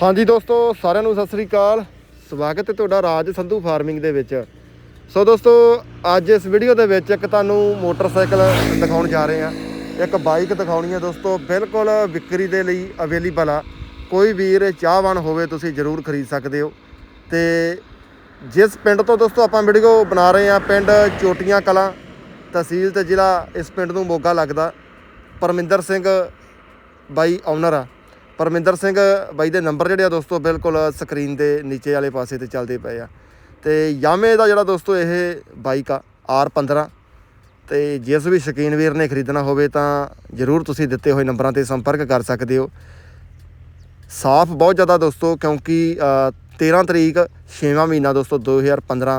ਹਾਂਜੀ ਦੋਸਤੋ, ਸਾਰਿਆਂ ਨੂੰ ਸਤਿ ਸ੍ਰੀ ਅਕਾਲ। ਸਵਾਗਤ ਹੈ ਤੁਹਾਡਾ ਰਾਜ ਸੰਧੂ ਫਾਰਮਿੰਗ ਦੇ ਵਿੱਚ। ਸੋ ਦੋਸਤੋ, ਅੱਜ ਇਸ ਵੀਡੀਓ ਦੇ ਵਿੱਚ ਇੱਕ ਤੁਹਾਨੂੰ ਮੋਟਰਸਾਈਕਲ ਦਿਖਾਉਣ ਜਾ ਰਹੇ ਹਾਂ। ਇੱਕ ਬਾਈਕ ਦਿਖਾਉਣੀ ਹੈ ਦੋਸਤੋ, ਬਿਲਕੁਲ ਵਿਕਰੀ ਦੇ ਲਈ ਅਵੇਲੇਬਲ ਆ। ਕੋਈ ਵੀਰ ਚਾਹਵਾਨ ਹੋਵੇ, ਤੁਸੀਂ ਜ਼ਰੂਰ ਖਰੀਦ ਸਕਦੇ ਹੋ। ਤੇ ਜਿਸ ਪਿੰਡ ਤੋਂ ਦੋਸਤੋ ਆਪਾਂ ਵੀਡੀਓ ਬਣਾ ਰਹੇ ਹਾਂ, ਪਿੰਡ ਚੋਟੀਆਂ ਕਲਾਂ, ਤਹਿਸੀਲ ਤੇ ਜ਼ਿਲ੍ਹਾ ਇਸ ਪਿੰਡ ਨੂੰ ਮੋਗਾ ਲੱਗਦਾ। ਪਰਮਿੰਦਰ ਸਿੰਘ ਬਾਈ ਓਨਰ ਆ। ਪਰਮਿੰਦਰ ਸਿੰਘ ਬਾਈ ਦੇ ਨੰਬਰ ਜਿਹੜੇ ਆ ਦੋਸਤੋ ਬਿਲਕੁਲ ਸਕਰੀਨ ਦੇ ਨੀਚੇ ਵਾਲੇ ਪਾਸੇ ਤੇ ਚੱਲਦੇ ਪਏ ਆ। ਤੇ ਯਾਮੇ ਦਾ ਜਿਹੜਾ ਦੋਸਤੋ ਇਹ ਬਾਈਕ ਆ R15 ਤੇ ਜਿਸ ਵੀ ਸ਼ਕੀਨ ਵੀਰ ਨੇ ਖਰੀਦਣਾ ਹੋਵੇ ਤਾਂ ਜਰੂਰ ਤੁਸੀਂ ਦਿੱਤੇ ਹੋਏ ਨੰਬਰਾਂ ਤੇ ਸੰਪਰਕ ਕਰ ਸਕਦੇ ਹੋ। ਸਾਫ਼ ਬਹੁਤ ਜ਼ਿਆਦਾ ਦੋਸਤੋ ਕਿਉਂਕਿ ਅ, 13 ਤਰੀਕ 6ਵਾਂ ਮਹੀਨਾ ਦੋਸਤੋ 2015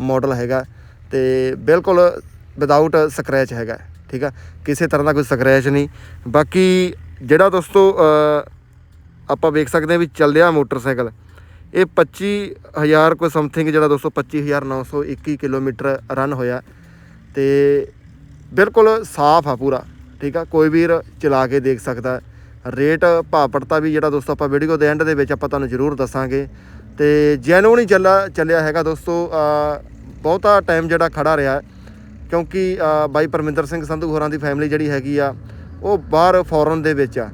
ਮਾਡਲ ਹੈਗਾ ਤੇ ਬਿਲਕੁਲ ਵਿਦਆਊਟ ਸਕ੍ਰੈਚ ਹੈਗਾ ਠੀਕ ਆ? ਕਿਸੇ ਤਰ੍ਹਾਂ ਦਾ ਕੋਈ ਸਕ੍ਰੈਚ ਨਹੀਂ। ਬਾਕੀ ਜਿਹੜਾ ਦੋਸਤੋ ਆਪਾਂ ਵੇਖ ਸਕਦੇ ਹਾਂ ਵੀ ਚੱਲਿਆ ਮੋਟਰਸਾਈਕਲ। ਇਹ 25000 ਕੋਈ ਸਮਥਿੰਗ ਜਿਹੜਾ ਦੋਸਤੋ 25921 ਕਿਲੋਮੀਟਰ ਰਨ ਹੋਇਆ। ਤੇ ਬਿਲਕੁਲ ਸਾਫ਼ ਆ ਪੂਰਾ, ਠੀਕ ਆ? ਕੋਈ ਵੀਰ ਚਲਾ ਕੇ ਦੇਖ ਸਕਦਾ। ਰੇਟ ਭਾਅ ਵੀ ਜਿਹੜਾ ਦੋਸਤੋ, ਆਪਾਂ ਵੀਡੀਓ ਦੇ ਐਂਡ ਦੇ ਵਿੱਚ ਆਪਾਂ ਤੁਹਾਨੂੰ ਜ਼ਰੂਰ ਦੱਸਾਂਗੇ। ਤੇ ਜੈਨੂਨ ਹੀ ਚੱਲਾ ਚੱਲਿਆ ਹੈਗਾ ਦੋਸਤੋ ਬਹੁਤਾ ਟਾਈਮ ਜਿਹੜਾ ਖੜਾ ਰਿਹਾ। ਕਿਉਂਕਿ ਬਾਈ ਪਰਮਿੰਦਰ ਸਿੰਘ ਸੰਧੂ ਹੋਰਾਂ ਦੀ ਫੈਮਿਲੀ ਜਿਹੜੀ ਹੈਗੀ ਆ ਉਹ ਬਾਹਰ ਫੋਰਨ ਦੇ ਵਿੱਚ ਆ।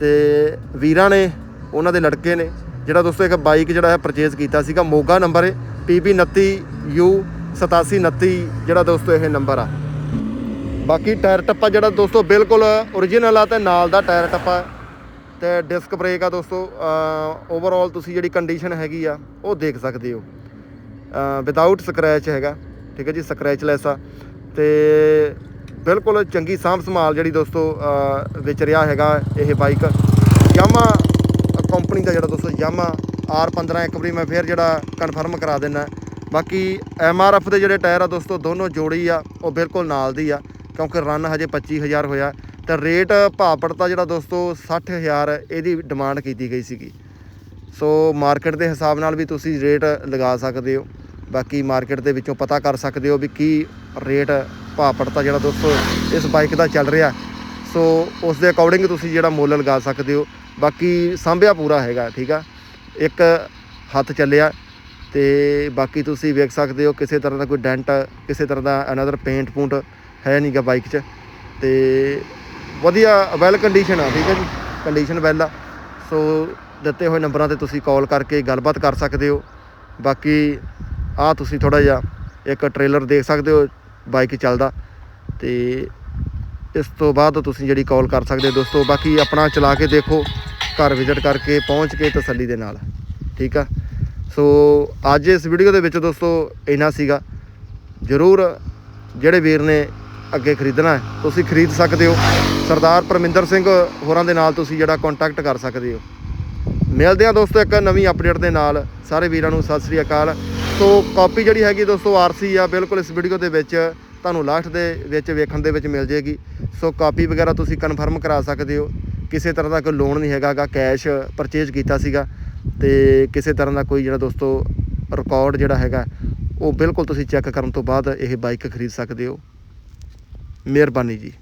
ਤੇ ਵੀਰਾਂ ਨੇ, ਉਹਨਾਂ ਦੇ ਲੜਕੇ ਨੇ, ਜਿਹੜਾ ਦੋਸਤੋ ਇੱਕ ਬਾਈਕ ਜਿਹੜਾ ਹੈ ਪਰਚੇਜ਼ ਕੀਤਾ ਸੀਗਾ, ਮੋਗਾ ਨੰਬਰ ਹੈ PB29U 8729 ਜਿਹੜਾ ਦੋਸਤੋ ਇਹ ਨੰਬਰ ਆ। ਬਾਕੀ ਟਾਇਰ ਟੱਪਾ ਜਿਹੜਾ ਦੋਸਤੋ ਬਿਲਕੁਲ origignal ਆ ਤੇ ਨਾਲ ਦਾ ਟਾਇਰ ਟੱਪਾ ਤੇ ਡਿਸਕ ਬ੍ਰੇਕ ਆ ਦੋਸਤੋ ਓਵਰਆਲ ਤੁਸੀਂ ਜਿਹੜੀ ਕੰਡੀਸ਼ਨ ਹੈਗੀ ਆ, ਉਹ ਦੇਖ ਸਕਦੇ ਹੋ। ਵਿਦਆਊਟ ਸਕ੍ਰੈਚ ਹੈਗਾ, ਠੀਕ ਹੈ ਜੀ ਸਕ੍ਰੈਚਲੈਸ ਆ। ਤੇ ਬਿਲਕੁਲ ਚੰਗੀ ਸਾਂਭ ਸੰਭਾਲ ਜਿਹੜੀ ਦੋਸਤੋ ਵਿੱਚ ਰਿਹਾ ਹੈਗਾ ਇਹ ਬਾਈਕ ਯਾਮਾ ਕੰਪਨੀ ਦਾ ਜਿਹੜਾ ਦੋਸਤੋ ਯਾਮਾ R15, ਇੱਕ ਵਾਰੀ ਮੈਂ ਫੇਰ ਜਿਹੜਾ ਕਨਫਰਮ ਕਰਾ ਦਿੰਨਾ। ਬਾਕੀ MRF ਦੇ ਜਿਹੜੇ ਟਾਇਰ ਆ ਦੋਸਤੋ, ਦੋਨੋਂ ਜੋੜੀ ਆ, ਉਹ ਬਿਲਕੁਲ ਨਾਲ ਦੀ ਆ, ਕਿਉਂਕਿ ਰਨ ਹਜੇ 25000 ਹੋਇਆ। ਤੇ ਰੇਟ ਭਾਪੜਤਾ ਜਿਹੜਾ ਦੋਸਤੋ 60000 ਇਹਦੀ ਡਿਮਾਂਡ ਕੀਤੀ ਗਈ ਸੀਗੀ। ਸੋ ਮਾਰਕੀਟ ਦੇ ਹਿਸਾਬ ਨਾਲ ਵੀ ਤੁਸੀਂ ਰੇਟ ਲਗਾ ਸਕਦੇ ਹੋ। ਬਾਕੀ ਮਾਰਕੀਟ ਦੇ ਵਿੱਚੋਂ ਪਤਾ ਕਰ ਸਕਦੇ ਹੋ ਵੀ ਕੀ ਰੇਟ ਭਾਅ ਪੜਤਾ ਜਿਹੜਾ ਦੋਸਤੋ, ਇਸ ਬਾਈਕ ਦਾ ਚੱਲ ਰਿਹਾ। ਸੋ ਉਸ ਦੇ ਅਕੋਰਡਿੰਗ ਤੁਸੀਂ ਜਿਹੜਾ ਮੁੱਲ ਲਗਾ ਸਕਦੇ ਹੋ। ਬਾਕੀ ਸਾਂਭਿਆ ਪੂਰਾ ਹੈਗਾ, ਠੀਕ ਆ? ਇੱਕ ਹੱਥ ਚੱਲਿਆ ਤੇ ਬਾਕੀ ਤੁਸੀਂ ਵੇਖ ਸਕਦੇ ਹੋ, ਕਿਸੇ ਤਰ੍ਹਾਂ ਦਾ ਕੋਈ ਡੈਂਟ ਕਿਸੇ ਤਰ੍ਹਾਂ ਦਾ ਅਨਦਰ ਪੇਂਟ ਪੂੰਟ ਹੈ ਨਹੀਂਗਾ ਬਾਈਕ 'ਚ। ਤੇ ਵਧੀਆ ਵੈਲ ਕੰਡੀਸ਼ਨ ਆ, ਠੀਕ ਹੈ ਜੀ? ਕੰਡੀਸ਼ਨ ਵੈਲ ਆ। ਸੋ ਦਿੱਤੇ ਹੋਏ ਨੰਬਰਾਂ ਤੇ ਤੁਸੀਂ ਕਾਲ ਕਰਕੇ ਗੱਲਬਾਤ ਕਰ ਸਕਦੇ ਹੋ। ਬਾਕੀ ਆ ਤੁਸੀਂ ਥੋੜਾ ਜਿਹਾ ਇੱਕ ਟ੍ਰੇਲਰ ਦੇਖ ਸਕਦੇ ਹੋ ਬਾਈਕ ਚੱਲਦਾ ਤੇ ਇਸ ਤੋਂ ਬਾਅਦ ਤੁਸੀਂ ਜਿਹੜੀ ਕਾਲ ਕਰ ਸਕਦੇ ਹੋ ਦੋਸਤੋ, ਬਾਕੀ ਆਪਣਾ ਚਲਾ ਕੇ ਦੇਖੋ, ਘਰ ਵਿਜ਼ਿਟ ਕਰਕੇ ਪਹੁੰਚ ਕੇ ਤਸੱਲੀ ਦੇ ਨਾਲ, ਠੀਕ ਆ? ਸੋ ਅੱਜ ਇਸ ਵੀਡੀਓ ਦੇ ਵਿੱਚ ਦੋਸਤੋ ਇੰਨਾ ਸੀਗਾ। ਜ਼ਰੂਰ ਜਿਹੜੇ ਵੀਰ ਨੇ ਅੱਗੇ ਖਰੀਦਣਾ ਹੈ, ਤੁਸੀਂ ਖਰੀਦ ਸਕਦੇ ਹੋ। ਸਰਦਾਰ ਪਰਮਿੰਦਰ ਸਿੰਘ ਹੋਰਾਂ ਦੇ ਨਾਲ ਤੁਸੀਂ ਜਿਹੜਾ ਕੰਟੈਕਟ ਕਰ ਸਕਦੇ ਹੋ। ਮਿਲਦੇ ਆ ਦੋਸਤੋ ਇੱਕ ਨਵੀਂ ਅਪਡੇਟ ਦੇ ਨਾਲ। ਸਾਰੇ ਵੀਰਾਂ ਨੂੰ ਸਤਿ ਸ੍ਰੀ ਅਕਾਲ। ਸੋ ਕਾਪੀ ਜਿਹੜੀ ਹੈਗੀ ਦੋਸਤੋ ਆਰਸੀ ਆ, ਬਿਲਕੁਲ ਇਸ ਵੀਡੀਓ ਦੇ ਵਿੱਚ ਤੁਹਾਨੂੰ ਲਾਸਟ ਦੇ ਵਿੱਚ ਵੇਖਣ ਦੇ ਵਿੱਚ ਮਿਲ ਜੇਗੀ ਸੋ ਕਾਪੀ ਵਗੈਰਾ ਤੁਸੀਂ ਕਨਫਰਮ ਕਰਾ ਸਕਦੇ ਹੋ। ਕਿਸੇ ਤਰ੍ਹਾਂ ਦਾ ਕੋਈ ਲੋਨ ਨਹੀਂ ਹੈਗਾਗਾ ਕੈਸ਼ ਪਰਚੇਜ ਕੀਤਾ ਸੀਗਾ। ਤੇ ਕਿਸੇ ਤਰ੍ਹਾਂ ਦਾ ਕੋਈ ਜਿਹੜਾ ਦੋਸਤੋ ਰਿਕਾਰਡ ਜਿਹੜਾ ਹੈਗਾ, ਉਹ ਬਿਲਕੁਲ ਤੁਸੀਂ ਚੈੱਕ ਕਰਨ ਤੋਂ ਬਾਅਦ ਇਹ ਬਾਈਕ ਖਰੀਦ ਸਕਦੇ ਹੋ। ਮਿਹਰਬਾਨੀ ਜੀ।